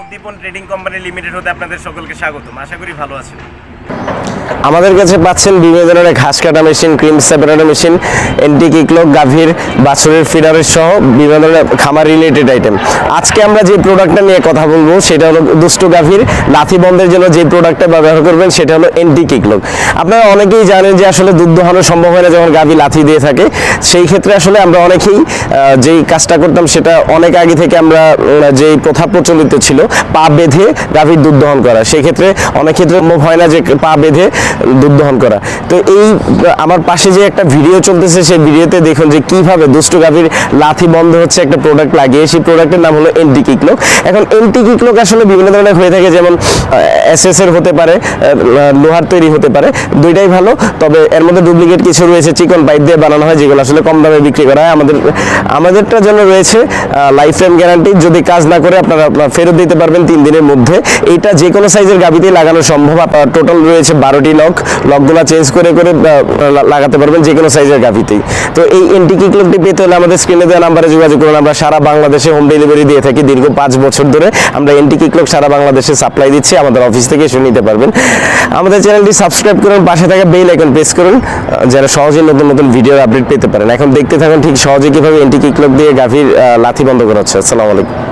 উদ্দীপন trading company limited হতে আপনাদের সকলকে স্বাগতম। আশা করি ভালো আছেন। আমাদের কাছে পাচ্ছেন বিভিন্ন ধরনের ঘাস কাটা machine, cream separator machine anti kick lock গাভীর, বাছুরের ফিডারের সহ বিভিন্ন ধরনের খামার রিলেটেড আইটেম আজকে আমরা যে প্রোডাক্টটা নিয়ে কথা বলব, সেটা হলো দুষ্ট গাভীর। লাথি বন্ধের জন্য যে প্রোডাক্টটা ব্যবহার করবেন, সেটা হলো এন্টি কিকলক আপনারা অনেকেই জানেন যে আসলে দুধ দোহানো সম্ভব হয় না যখন গাভী লাথি দিয়ে থাকে। সেই ক্ষেত্রে আসলে আমরা অনেকেই যেই কাজটা করতাম, সেটা অনেক আগে থেকে আমরা যেই প্রথা প্রচলিত ছিল, পা বেঁধে গাভীর দুধ দহন করা। সেই ক্ষেত্রে অনেক ক্ষেত্রে হয় না যে পা বেঁধে দুধ দহন করা। তো এই, আমার পাশে যে একটা ভিডিও চলতেছে, সেই ভিডিওতে দেখুন যে কীভাবে দুষ্ট গাভীর লাথি বন্ধ হচ্ছে একটা প্রোডাক্ট লাগিয়ে। সেই প্রোডাক্টের নাম হলো এন্টি কিকলোক এখন এন্টি কিকলোক আসলে বিভিন্ন ধরনের হয়ে থাকে, যেমন এসএস এর হতে পারে লোহার তৈরি হতে পারে, দুইটাই ভালো। তবে এর মধ্যে ডুপ্লিকেট কিছু রয়েছে, চিকন পাইপ দিয়ে বানানো হয়, যেগুলো আসলে কম দামে বিক্রি করা হয়। আমাদের আমাদেরটার জন্য রয়েছে লাইফ টাইম গ্যারান্টি যদি কাজ না করে, আপনারা আপনারা ফেরত দিতে পারবেন তিন দিনের মধ্যে। এটা যে কোনো সাইজের গাবিতেই লাগানো সম্ভব। আপনার টোটাল রয়েছে বারোটি লক লকগুলো চেঞ্জ করে করে লাগাতে পারবেন যে কোনো সাইজের গাভিতেই। তো এই এন্টি কিকলকটি পেতে হলে আমাদের স্ক্রিনে দেওয়া নাম্বারে যোগাযোগ করুন। আমরা সারা বাংলাদেশে হোম ডেলিভারি দিয়ে থাকি দীর্ঘ পাঁচ বছর ধরে। আমরা এন্টি কিকলক সারা বাংলাদেশে সাপ্লাই দিচ্ছি, আমাদের অফিস থেকে এসে নিতে পারবেন। আমাদের চ্যানেলটি সাবস্ক্রাইব করুন, পাশে থাকা বেল আইকন প্রেস করুন যারা সহজেই নতুন নতুন ভিডিও আপডেট পেতে পারেন। এখন দেখতে থাকুন ঠিক সহজে কীভাবে এন্টি কিকলক দিয়ে গাভীর লাথি বন্ধ করা হচ্ছে। আসসালামু আলাইকুম।